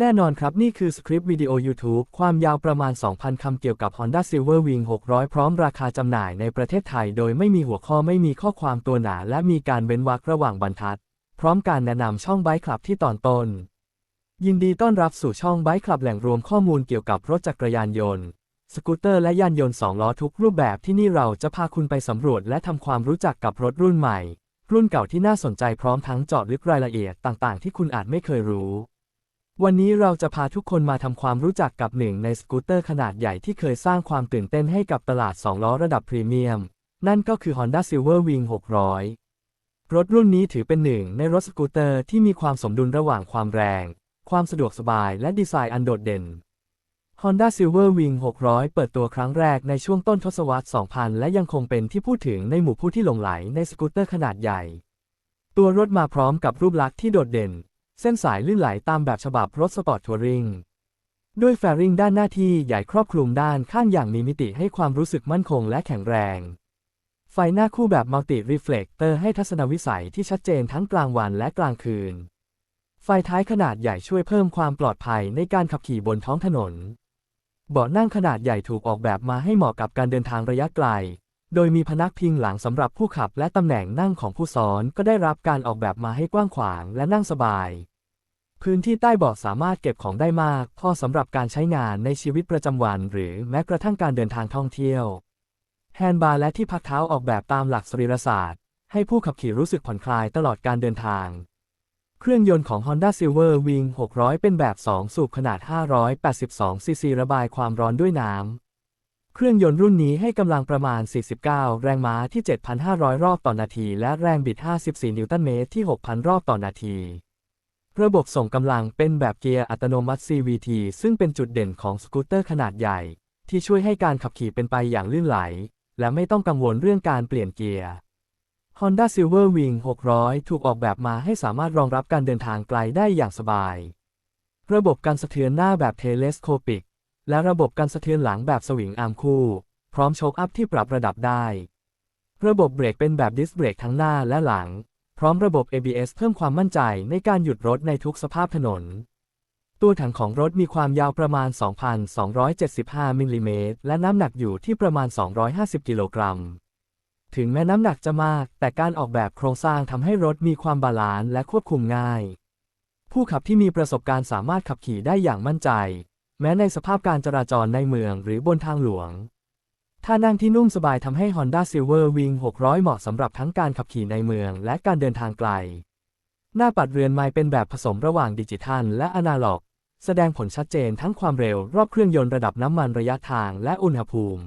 แน่นอนครับนี่คือสคริปต์วิดีโอ YouTube ความยาวประมาณ 2,000 คำเกี่ยวกับ Honda Silver Wing 600 พร้อมราคาจำหน่ายในประเทศไทย โดยไม่มีหัวข้อไม่มีข้อความตัวหนา และมีการเว้นวรรคระหว่างบรรทัด พร้อมการแนะนำช่องไบค์คลับที่ตอนต้น ยินดีต้อนรับสู่ช่องไบค์คลับแหล่งรวมข้อมูลเกี่ยวกับรถจักรยานยนต์ สกูตเตอร์และยานยนต์สองล้อทุกรูปแบบที่นี่เราจะพาคุณไปสำรวจและทำความรู้จักกับรถรุ่นใหม่ รุ่นเก่าที่น่าสนใจพร้อมทั้งเจาะลึกรายละเอียดต่าง ๆ ที่คุณอาจไม่เคยรู้ วันนี้เราจะพาทุกคนมาทำความรู้จักกับหนึ่งในสกูตเตอร์ขนาดใหญ่ที่เคยสร้างความตื่นเต้นให้กับตลาด 2 ล้อระดับพรีเมียม นั่นก็คือ Honda Silver Wing 600 รถรุ่นนี้ถือเป็นหนึ่งในรถสกูตเตอร์ที่มีความสมดุลระหว่างความแรง ความสะดวกสบายและดีไซน์อันโดดเด่น Honda Silver Wing 600 เปิดตัวครั้งแรกในช่วงต้นทศวรรษ 2000 และยังคงเป็นที่พูดถึงในหมู่ผู้ที่หลงไหลในสกูตเตอร์ขนาดใหญ่ ตัวรถมาพร้อมกับรูปลักษณ์ที่โดดเด่น เส้นสายลื่นไหลตามแบบฉบับรถสปอร์ตทัวริง ด้วยแฟริงด้านหน้าที่ใหญ่ครอบคลุมด้านข้างอย่างมีมิติให้ความรู้สึกมั่นคงและแข็งแรง ไฟหน้าคู่แบบมัลติรีเฟล็กเตอร์ให้ทัศนวิสัยที่ชัดเจนทั้งกลางวันและกลางคืน ไฟท้ายขนาดใหญ่ช่วยเพิ่มความปลอดภัยในการขับขี่บนท้องถนน เบาะนั่งขนาดใหญ่ถูกออกแบบมาให้เหมาะกับการเดินทางระยะไกล โดยมีพนักพิงหลังสำหรับผู้ขับและตำแหน่งนั่งของผู้ซ้อนก็ได้รับการออกแบบมาให้กว้างขวางและนั่งสบาย พื้นที่ใต้เบาะสามารถเก็บของได้มาก พอสำหรับการใช้งานในชีวิตประจำวัน หรือแม้กระทั่งการเดินทางท่องเที่ยวแฮนด์บาร์และที่พักเท้าออกแบบตามหลักสรีรศาสตร์ ให้ผู้ขับขี่รู้สึกผ่อนคลายตลอดการเดินทาง เครื่องยนต์ของ Honda Silver Wing 600 เป็นแบบ 2 สูบขนาด 582 ซีซีระบายความร้อนด้วยน้ำ เครื่องยนต์รุ่นนี้ให้กำลังประมาณ 49 แรงม้าที่ 7,500 รอบต่อนาที และแรงบิด 54 นิวตันเมตรที่ 6,000 รอบต่อนาที ระบบส่งกำลังเป็นแบบเกียร์อัตโนมัติ CVT ซึ่งเป็นจุดเด่นของสกูตเตอร์ขนาดใหญ่ ที่ช่วยให้การขับขี่เป็นไปอย่างลื่นไหล และไม่ต้องกังวลเรื่องการเปลี่ยนเกียร์ Honda Silver Wing 600 ถูกออกแบบมาให้สามารถรองรับการเดินทางไกลได้อย่างสบาย ระบบการสะเทือนหน้าแบบเทเลสโคปิก และระบบการสะเทือนหลังแบบสวิงอาร์มคู่ พร้อมโชคอัพที่ปรับระดับได้ ระบบเบรกเป็นแบบดิสเบรกทั้งหน้าและหลัง ร้อมระบบ ABS เพิ่มความมั่นใจในการหยุดรถในทุกสภาพถนน ตัวถังของรถมีความยาวประมาณ 2,275 มิลลิเมตร และน้ำหนักอยู่ที่ประมาณ 250 กิโลกรัม ถึงแม้น้ำหนักจะมาก แต่การออกแบบโครงสร้างทำให้รถมีความบาลานซ์และควบคุมง่าย ผู้ขับที่มีประสบการณ์สามารถขับขี่ได้อย่างมั่นใจ แม้ในสภาพการจราจรในเมืองหรือบนทางหลวง ท่านั่งที่นุ่มสบายทำให้ Honda Silver Wing 600 เหมาะสำหรับทั้งการขับขี่ในเมืองและการเดินทางไกล หน้าปัดเรือนไม้เป็นแบบผสมระหว่างดิจิทัลและอนาล็อก แสดงผลชัดเจนทั้งความเร็วรอบเครื่องยนต์ระดับน้ำมันระยะทางและอุณหภูมิ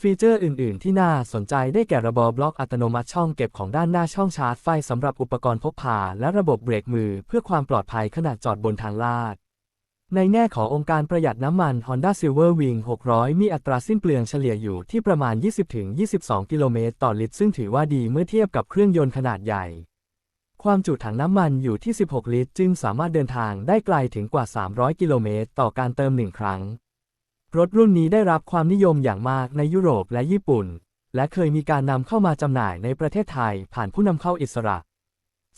ฟีเจอร์อื่น ๆ ที่น่าสนใจได้แก่ระบบบล็อกอัตโนมัติช่องเก็บของด้านหน้าช่องชาร์จไฟสำหรับอุปกรณ์พกพาและระบบเบรกมือเพื่อความปลอดภัยขณะจอดบนทางลาด ในแง่ขององค์การประหยัดน้ำมัน Honda Silver Wing 600 มีอัตราสิ้นเปลืองเฉลี่ยอยู่ที่ประมาณ 20-22 กิโลเมตรต่อลิตร ซึ่งถือว่าดีเมื่อเทียบกับเครื่องยนต์ขนาดใหญ่ ความจุถังน้ำมันอยู่ที่ 16 ลิตร จึงสามารถเดินทางได้ไกลถึงกว่า 300 กิโลเมตรต่อการเติมหนึ่งครั้ง รถรุ่นนี้ได้รับความนิยมอย่างมากในยุโรปและญี่ปุ่น และเคยมีการนำเข้ามาจำหน่ายในประเทศไทยผ่านผู้นำเข้าอิสระ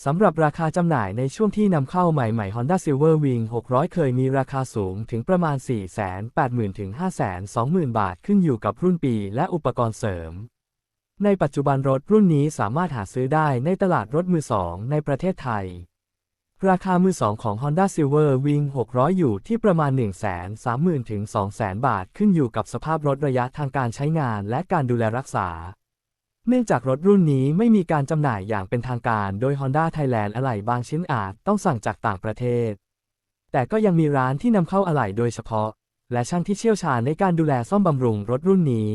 สำหรับราคาจำหน่ายในช่วงที่นำเข้าใหม่ๆ Honda Silver Wing 600 เคยมีราคาสูงถึงประมาณ 480,000 ถึง 520,000 บาทขึ้นอยู่กับรุ่นปีและอุปกรณ์เสริม ในปัจจุบันรถรุ่นนี้สามารถหาซื้อได้ในตลาดรถมือสองในประเทศไทย ราคามือสองของ Honda Silver Wing 600 อยู่ที่ประมาณ 130,000 ถึง 200,000 บาทขึ้นอยู่กับสภาพรถระยะทางการใช้งานและการดูแลรักษา เนื่องจากรถรุ่นนี้ไม่มีการจำหน่ายอย่างเป็นทางการ โดย Honda Thailand อะไหล่บางชิ้นอาจต้องสั่งจากต่างประเทศ แต่ก็ยังมีร้านที่นำเข้าอะไหล่โดยเฉพาะ และช่างที่เชี่ยวชาญในการดูแลซ่อมบำรุงรถรุ่นนี้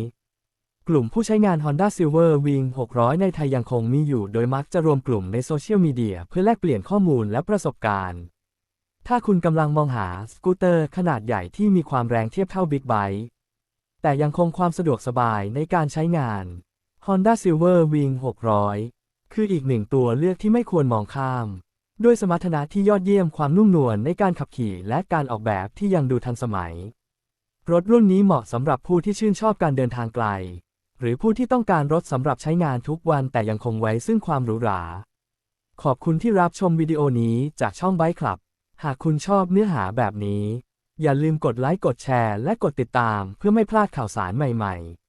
กลุ่มผู้ใช้งาน Honda Silver Wing 600 ในไทยยังคงมีอยู่ โดยมักจะรวมกลุ่มในโซเชียลมีเดียเพื่อแลกเปลี่ยนข้อมูลและประสบการณ์ ถ้าคุณกำลังมองหาสกูตเตอร์ขนาดใหญ่ที่มีความแรงเทียบเท่าบิ๊กไบค์แต่ยังคงความสะดวกสบายในการใช้งาน Honda Silver Wing 600 คืออีกหนึ่งตัวเลือกที่ไม่ควรมองข้าม ด้วยสมรรถนะที่ยอดเยี่ยมความนุ่มนวลในการขับขี่และการออกแบบที่ยังดูทันสมัย รถรุ่นนี้เหมาะสำหรับผู้ที่ชื่นชอบการเดินทางไกล หรือผู้ที่ต้องการรถสำหรับใช้งานทุกวันแต่ยังคงไว้ซึ่งความหรูหรา ขอบคุณที่รับชมวิดีโอนี้จากช่องไบคลับ หากคุณชอบเนื้อหาแบบนี้ อย่าลืมกดไลค์กดแชร์และกดติดตามเพื่อไม่พลาดข่าวสารใหม่ ๆ